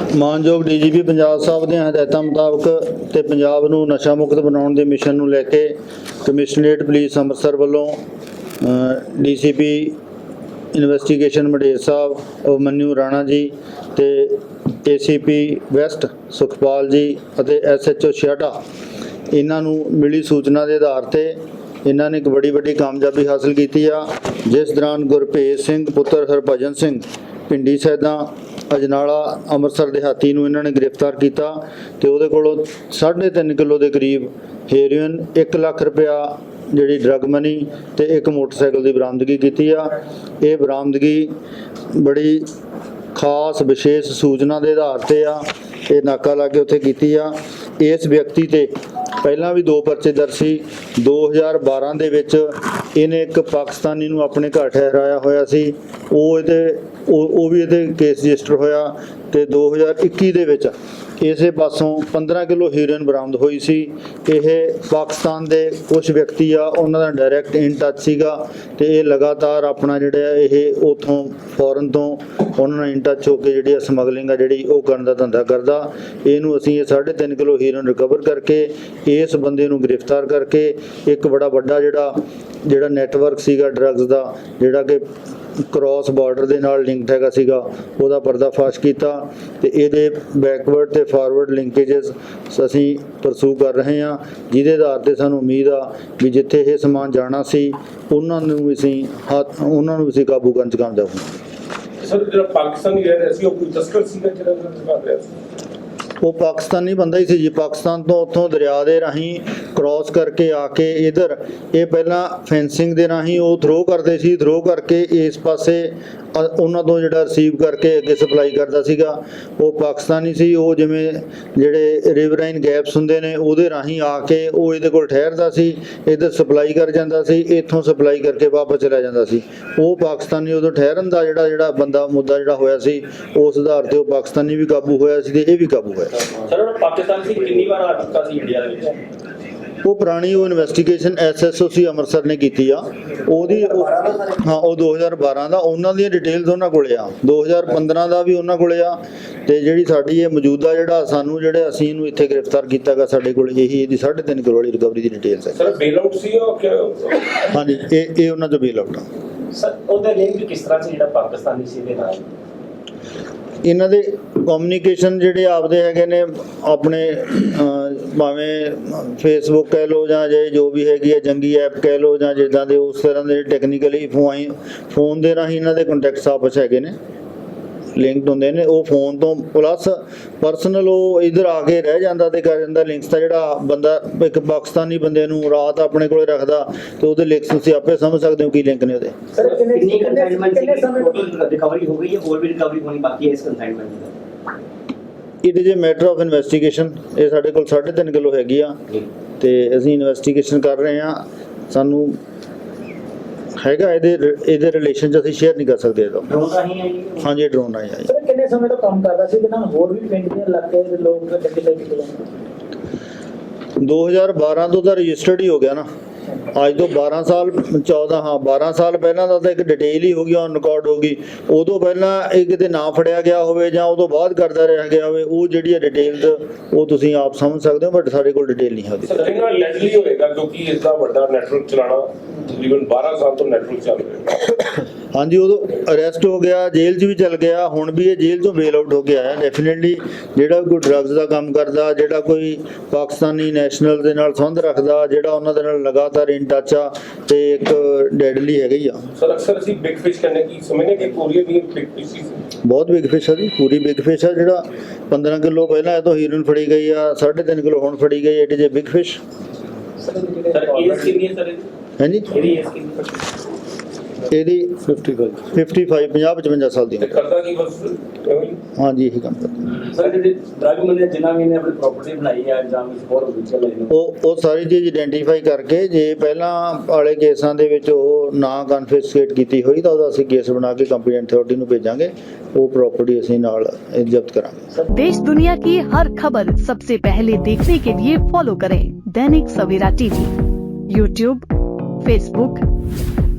ਮਾਨਯੋਗ ਡੀਜੀਪੀ ਪੰਜਾਬ ਸਾਹਿਬ ਦੀਆਂ ਹਦਾਇਤਾਂ ਮੁਤਾਬਕ ਤੇ ਪੰਜਾਬ ਨੂੰ ਨਸ਼ਾ ਮੁਕਤ ਬਣਾਉਣ ਦੇ ਮਿਸ਼ਨ ਨੂੰ ਲੈ ਕੇ ਕਮਿਸ਼ਨਰੇਟ ਪੁਲਿਸ ਅੰਮ੍ਰਿਤਸਰ ਵੱਲੋਂ ਡੀਸੀਪੀ ਇਨਵੈਸਟੀਗੇਸ਼ਨ ਮਡੇਰ ਸਾਹਿਬ ਅਭਮਨਿਊ ਰਾਣਾ ਜੀ ਤੇ ਏਸੀਪੀ ਵੈਸਟ ਸੁਖਪਾਲ ਜੀ ਅਤੇ ਐਸਐਚਓ ਛਿਆਟਾ ਇਹਨਾਂ ਨੂੰ ਮਿਲੀ ਸੂਚਨਾ ਦੇ ਆਧਾਰ ਤੇ ਇਹਨਾਂ ਨੇ ਇੱਕ ਬੜੀ ਵੱਡੀ ਕਾਮਯਾਬੀ ਹਾਸਲ ਕੀਤੀ ਆ, ਜਿਸ ਦੌਰਾਨ ਗੁਰਭੇਜ ਸਿੰਘ, ਪੁੱਤਰ ਹਰਭਜਨ ਸਿੰਘ, ਪਿੰਡੀ ਸੈਦਾ ਅਜਨਾਲਾ ਅੰਮ੍ਰਿਤਸਰ ਦਿਹਾਤੀ ਨੂੰ ਇਹਨਾਂ ਨੇ ਗ੍ਰਿਫਤਾਰ ਕੀਤਾ ਤੇ ਉਹਦੇ ਕੋਲੋਂ 3.5 ਕਿਲੋ ਦੇ ਕਰੀਬ ਹੈਰੋਇਨ 1 ਲੱਖ ਰੁਪਇਆ ਜਿਹੜੀ ਡਰਗ ਮਨੀ ਤੇ ਇੱਕ ਮੋਟਰਸਾਈਕਲ ਦੀ ਬਰਾਮਦਗੀ ਕੀਤੀ ਆ। ਇਹ ਬਰਾਮਦਗੀ ਬੜੀ ਖਾਸ, ਵਿਸ਼ੇਸ਼ ਸੂਚਨਾ ਦੇ ਆਧਾਰ ਤੇ ਆ, ਇਹ ਨਾਕਾ ਲਾ ਕੇ ਉੱਥੇ ਕੀਤੀ ਆ। ਇਸ ਵਿਅਕਤੀ ਤੇ ਪਹਿਲਾਂ ਵੀ ਦੋ ਪਰਚੇ ਦਰਜ ਸੀ। 2012 ਦੇ ਵਿੱਚ ਇਹਨੇ ਇੱਕ ਪਾਕਿਸਤਾਨੀ ਨੂੰ ਆਪਣੇ ਘਰ ਠਹਿਰਾਇਆ ਹੋਇਆ ਸੀ। ਉਹ ਇਹਦੇ ਉਹ ਉਹ ਵੀ ਇਹਦੇ ਕੇਸ ਰਜਿਸਟਰ ਹੋਇਆ ਤੇ 2021 ਦੇ ਵਿੱਚ ਇਸੇ ਪਾਸੋਂ 15 ਕਿਲੋ ਹੀਰੋਇਨ ਬਰਾਮਦ ਹੋਈ ਸੀ। ਇਹ ਪਾਕਿਸਤਾਨ ਦੇ ਕੁਝ ਵਿਅਕਤੀ ਆ, ਉਹਨਾਂ ਦਾ ਡਾਇਰੈਕਟ ਇਨ ਟੱਚ ਸੀਗਾ ਤੇ ਇਹ ਲਗਾਤਾਰ ਆਪਣਾ ਜਿਹੜਾ ਇਹ ਉਥੋਂ ਫੋਰਨ ਤੋਂ ਉਹਨਾਂ ਨਾਲ ਇਨ ਟੱਚ ਹੋ ਕੇ ਜਿਹੜੀ ਸਮਗਲਿੰਗ ਆ ਜਿਹੜੀ ਉਹ ਕਰਨ ਦਾ ਧੰਦਾ ਕਰਦਾ। ਇਹਨੂੰ ਅਸੀਂ ਇਹ 3.5 ਕਿਲੋ ਹੀਰੋਇਨ ਰਿਕਵਰ ਕਰਕੇ ਇਸ ਬੰਦੇ ਨੂੰ ਗ੍ਰਿਫਤਾਰ ਕਰਕੇ ਇੱਕ ਬੜਾ ਵੱਡਾ ਜਿਹੜਾ ਜਿਹੜਾ ਨੈਟਵਰਕ ਸੀਗਾ ਡਰੱਗਸ ਦਾ, ਜਿਹੜਾ ਕਿ ਕ੍ਰਾਸ ਬਾਰਡਰ ਦੇ ਨਾਲ ਲਿੰਕਡ ਹੈਗਾ ਸੀਗਾ ਉਹਦਾ ਪਰਦਾਫਾਸ਼ ਕੀਤਾ ਤੇ ਇਹਦੇ ਬੈਕਵਰਡ ਤੇ ਫਾਰਵਰਡ ਲਿੰਕੇजेस ਅਸੀਂ ਪਰਸੂ ਕਰ ਰਹੇ ਹਾਂ ਜਿਹਦੇ ਆਧਾਰ ਤੇ ਸਾਨੂੰ ਉਮੀਦ ਆ ਵੀ ਜਿੱਥੇ ਇਹ ਸਮਾਨ ਜਾਣਾ ਸੀ ਉਹਨਾਂ ਨੂੰ ਵੀ ਅਸੀਂ ਉਹਨਾਂ ਨੂੰ ਵੀ ਅਸੀਂ ਕਾਬੂ ਕਰਨ ਚ ਕਾਮਯਾਬ ਹੋਵਾਂਗੇ। ਸਰ ਜਿਹੜਾ ਪਾਕਿਸਤਾਨੀ ਰਹਿ ਰਿਹਾ ਸੀ ਉਹ ਕੋਈ ਤਸਕਰ ਸੀਗਾ ਜਿਹੜਾ ਉਹਨਾਂ ਨੂੰ ਰਿਹਾ ਸੀ? ਉਹ ਪਾਕਿਸਤਾਨੀ ਬੰਦਾ ਹੀ ਸੀ ਜੀ ਪਾਕਿਸਤਾਨ ਤੋਂ ਉੱਥੋਂ ਦਰਿਆ ਦੇ ਰਾਹੀਂ ਕ੍ਰਾਸ ਕਰਕੇ ਆ ਕੇ ਇਧਰ, ਇਹ ਪਹਿਲਾਂ ਫੈਂਸਿੰਗ ਦੇ ਰਾਹੀਂ ਉਹ ਥਰੋ ਕਰਦੇ ਸੀ ਥਰੋ ਕਰਕੇ ਇਸ ਪਾਸੇ, ਅ- ਉਹਨਾਂ ਤੋਂ ਜਿਹੜਾ ਰਿਸੀਵ ਕਰਕੇ ਅੱਗੇ ਸਪਲਾਈ ਕਰਦਾ ਸੀਗਾ। ਉਹ ਪਾਕਿਸਤਾਨੀ ਸੀ, ਉਹ ਜਿਵੇਂ ਜਿਹੜੇ ਰਿਵਰਾਈਨ ਗੈਪਸ ਹੁੰਦੇ ਨੇ, ਉਹਦੇ ਰਾਹੀਂ ਆ ਕੇ ਉਹ ਇਹਦੇ ਕੋਲ ਠਹਿਰਦਾ ਸੀ, ਇਧਰ ਸਪਲਾਈ ਕਰ ਜਾਂਦਾ ਸੀ, ਇੱਥੋਂ ਸਪਲਾਈ ਕਰਕੇ ਵਾਪਸ ਚਲਾ ਜਾਂਦਾ ਸੀ। ਉਹ ਪਾਕਿਸਤਾਨੀ ਉਦੋਂ ਠਹਿਰਨ ਦਾ ਜਿਹੜਾ ਜਿਹੜਾ ਬੰਦਾ, ਮੁੱਦਾ ਜਿਹੜਾ ਹੋਇਆ ਸੀ, ਉਸ ਆਧਾਰ ਤੇ ਉਹ ਪਾਕਿਸਤਾਨੀ ਵੀ ਕਾਬੂ ਹੋਇਆ ਸੀ ਤੇ ਇਹ ਵੀ ਕਾਬੂ ਹੋਇਆ ਸਰ ਉਹ ਪਾਕਿਸਤਾਨ ਸੀ ਕਿੰਨੀ ਵਾਰ ਆ ਚੁੱਕਾ ਸੀ ਇੰਡੀਆ ਦੇ ਵਿੱਚ? ਉਹ ਪੁਰਾਣੀ ਉਹ ਇਨਵੈਸਟੀਗੇਸ਼ਨ ਐਸਐਸਓਸੀ ਅੰਮ੍ਰਿਤਸਰ ਨੇ ਕੀਤੀ ਆ। ਉਹਦੀ ਉਹ- ਹਾਂ ਉਹ 2012 ਦਾ ਉਹਨਾਂ ਦੀਆਂ ਡਿਟੇਲਸ ਉਹਨਾਂ ਕੋਲੇ ਆ। 2015 ਦਾ ਵੀ ਉਹਨਾਂ ਕੋਲੇ ਆ। ਤੇ ਜਿਹੜੀ ਸਾਡੀ ਇਹ ਮੌਜੂਦਾ ਜਿਹੜਾ ਸਾਨੂੰ ਜਿਹੜੇ ਅਸੀਂ ਇਹਨੂੰ ਇੱਥੇ ਗ੍ਰਿਫਤਾਰ ਕੀਤਾਗਾ ਸਾਡੇ ਕੋਲ ਇਹੀ ਇਹਦੀ 3.5 ਕਰੋੜ ਦੀ ਰਿਕਵਰੀ ਦੀ ਡਿਟੇਲਸ ਹੈ ਸਰ ਬੇਲ ਆਊਟ ਸੀ ਉਹ ਹਾਂਜੀ ਇਹ ਇਹ ਉਹਨਾਂ ਤੋਂ ਬੇਲ ਆਊਟ ਆ। ਸਰ ਉਹਦਾ ਲਿੰਕ ਕਿਸ ਤਰ੍ਹਾਂ ਸੀ ਜਿਹੜਾ ਪਾਕਿਸਤਾਨੀ ਸੀ ਦੇ ਨਾਲ? ਇਹਨਾਂ ਦੇ ਕਮਿਊਨੀਕੇਸ਼ਨ ਜਿਹੜੇ ਆਪਦੇ ਹੈਗੇ ਨੇ ਆਪਣੇ ਭਾਵੇਂ ਫੇਸਬੁੱਕ ਕਹਿ ਲਓ ਜਾਂ ਜੇ ਜੋ ਵੀ ਹੈਗੀ ਹੈ ਜੰਗੀ ਐਪ ਕਹਿ ਲਓ ਜਾਂ ਜਿੱਦਾਂ ਦੇ ਉਸ ਤਰ੍ਹਾਂ ਦੇ ਟੈਕਨੀਕਲੀ ਫੋਨ ਫੋਨ ਦੇ ਰਾਹੀਂ ਇਹਨਾਂ ਦੇ ਕੰਟੈਕਟਸ ਆਪਸ ਹੈਗੇ ਨੇ। ਲਿੰਕਡ ਹੁੰਦੇ ਨੇ। ਉਹ ਫੋਨ ਤੋਂ ਪਲੱਸ ਪਰਸਨਲ ਉਹ ਇਧਰ ਆ ਕੇ ਰਹਿ ਜਾਂਦਾ ਤੇ ਕਰ ਜਾਂਦਾ ਲਿੰਕਸ ਦਾ ਜਿਹੜਾ ਬੰਦਾ ਇੱਕ ਪਾਕਿਸਤਾਨੀ ਬੰਦੇ ਨੂੰ ਰਾਤ ਆਪਣੇ ਕੋਲੇ ਰੱਖਦਾ ਤੇ ਉਹਦੇ ਲਿੰਕਸ ਤੁਸੀਂ ਆਪੇ ਸਮਝ ਸਕਦੇ ਹੋ ਕੀ ਲਿੰਕ ਨੇ ਉਹਦੇ। ਸਰ ਕਿੰਨੇ ਕੰਸਾਈਨਮੈਂਟ ਰਿਕਵਰੀ ਹੋ ਗਈ ਹੈ? ਹੋਰ ਵੀ ਰਿਕਵਰੀ ਹੋਣੀ ਬਾਕੀ ਹੈ ਇਸ consignment the? It is a matter of investigation ਇਹ ਸਾਡੇ ਕੋਲ 3.5 ਕਿਲੋ ਹੈਗੀ ਆ। ਤੇ ਅਸੀਂ ਇਨਵੈਸਟੀਗੇਸ਼ਨ ਕਰ ਰਹੇ ਆ ਸਾਨੂੰ ਹੈਗਾ ਇਹਦੇ ਇਹਦੇ ਰਿਲੇਸ਼ਨ ਚ ਅਸੀਂ ਸ਼ੇਅਰ ਨਹੀਂ ਕਰ ਸਕਦੇ ਇਹਦਾ। ਡਰੋਨ ਰਾਹੀਂ ਹੈ ਜੀ? ਹਾਂਜੀ ਡਰੋਨ ਆਇਆ ਜੀ। ਸਰ ਕਿੰਨੇ ਸਮੇਂ ਤੋਂ ਕੰਮ ਕਰਦਾ ਸੀ? ਜਿਹਨਾਂ ਹੋਰ ਵੀ ਪਿੰਡ ਦੇ ਇਲਾਕੇ ਦੇ ਲੋਕ ਡੱਕੇ ਕੀਤੇ ਜਾਂਦੇ 2012 ਤੋਂ ਤਾਂ ਰਜਿਸਟਰਡ ਹੀ ਹੋ ਗਿਆ ਨਾ। ਅੱਜ ਤੋਂ 12 ਸਾਲ 14 ਹਾਂ 12 ਸਾਲ ਪਹਿਲਾਂ ਦਾ ਤਾਂ ਇੱਕ ਡਿਟੇਲ ਹੀ ਹੋ ਗਈ ਔਨ ਰਿਕਾਰਡ ਹੋ ਗਈ। ਉਦੋਂ ਪਹਿਲਾਂ ਇਹ ਕਿਤੇ ਨਾ ਫੜਿਆ ਗਿਆ ਹੋਵੇ ਜਾਂ ਉਦੋਂ ਬਾਅਦ ਕਰਦਾ ਰਿਹਾ ਗਿਆ ਹੋਵੇ, ਉਹ ਜਿਹੜੀ ਹੈ ਡਿਟੇਲਸ ਉਹ ਤੁਸੀਂ ਆਪ ਸਮਝ ਸਕਦੇ ਹੋ ਬਟ ਸਾਡੇ ਕੋਲ ਡਿਟੇਲ ਨਹੀਂ ਹੈ ਸਰ, ਕਿੰਨਾ ਲੈਜਲੀ ਹੋਏਗਾ ਕਿਉਂਕਿ ਇਸ ਦਾ ਵੱਡਾ ਨੈਟਵਰਕ ਚਲਾਣਾ ਤਕਰੀਬਨ 12 ਸਾਲ ਤੋਂ ਨੈਟਵਰਕ ਚੱਲ ਰਿਹਾ। ਹਾਂਜੀ ਉਦੋਂ ਅਰੈਸਟ ਹੋ ਗਿਆ ਜੇਲ੍ਹ 'ਚ ਵੀ ਚਲ ਗਿਆ ਹੁਣ ਵੀ ਇਹ ਜੇਲ੍ਹ ਤੋਂ ਬੇਲ ਆਊਟ ਹੋ ਕੇ ਆਇਆ ਡੈਫੀਨਿਟਲੀ ਜਿਹੜਾ ਕੋਈ ਡਰੱਗਸ ਦਾ ਕੰਮ ਕਰਦਾ ਜਿਹੜਾ ਕੋਈ ਪਾਕਿਸਤਾਨੀ ਨੈਸ਼ਨਲ ਦੇ ਨਾਲ ਸੰਬੰਧ ਰੱਖਦਾ ਜਿਹੜਾ ਉਹਨਾਂ ਦੇ ਨਾਲ ਲਗਾਤਾਰ ਇਨ ਟੱਚ ਆ ਤੇ ਇੱਕ ਡੈਡਲੀ ਹੈਗਾ ਹੀ ਆ। ਸਰ ਅਕਸਰ ਅਸੀਂ ਬਿਗ ਫਿਸ਼ ਕਹਿੰਦੇ ਕਿ ਸਮਝਨੇ ਕਿ ਕੋਰੀਆ ਦੀ ਬਿਗ ਫਿਸ਼ ਬਹੁਤ ਬਿਗ ਫਿਸ਼ ਆ ਜੀ ਪੂਰੀ ਬਿਗ ਫਿਸ਼ ਆ ਜਿਹੜਾ 15 ਕਿਲੋ ਪਹਿਲਾਂ ਇਹ ਤੋਂ ਹੀਰੋਇਨ ਫੜੀ ਗਈ ਆ 3.5 ਕਿਲੋ ਹੁਣ ਫੜੀ ਗਈ it is a big fish sir age ਕਿੰਨੀ ਹੈ ਸਰ? ਹਾਂਜੀ। ਇਹਦੀ ਏਜ ਕਿੰਨੀ ਹੈ? ਇਹਦੀ 55 55 50 55 ਸਾਲ ਦੀ ਤੇ ਉਮਰ ਕਰਦਾ ਕੀ ਬਸ ਐਵੇਂ ਹੀ? ਹਾਂਜੀ ਇਹੀ ਕੰਮ ਕਰਦਾ ਸਰ ਜਿਹੜੇ ਡਰਗ ਮਿਲੇ ਜਿਨ੍ਹਾਂ ਵੀ ਨੇ ਆਪਣੀ ਪ੍ਰਾਪਰਟੀ ਬਣਾਈ ਹੈ ਜਾਂ ਵਿੱਚ ਹੋਰ ਵਿਚਲ ਹੈ ਉਹ ਉਹ ਸਾਰੀ ਚੀਜ਼ ਆਇਡੈਂਟੀਫਾਈ ਕਰਕੇ ਜੇ ਪਹਿਲਾਂ ਵਾਲੇ ਕੇਸਾਂ ਦੇ ਵਿੱਚ ਉਹ ਨਾ ਕਨਫਿਸਕੇਟ ਕੀਤੀ ਹੋਈ ਤਾਂ ਉਹਦਾ ਅਸੀਂ ਕੇਸ ਬਣਾ ਕੇ ਕੰਪੀਟੈਂਟ ਅਥਾਰਟੀ ਨੂੰ ਭੇਜਾਂਗੇ ਉਹ ਪ੍ਰਾਪਰਟੀ ਅਸੀਂ ਨਾਲ ਇਹ ਜ਼ਬਤ ਕਰਾਂਗੇ देश दुनिया की हर खबर सबसे पहले देखने के लिए फॉलो करें Dainik Savera TV YouTube Facebook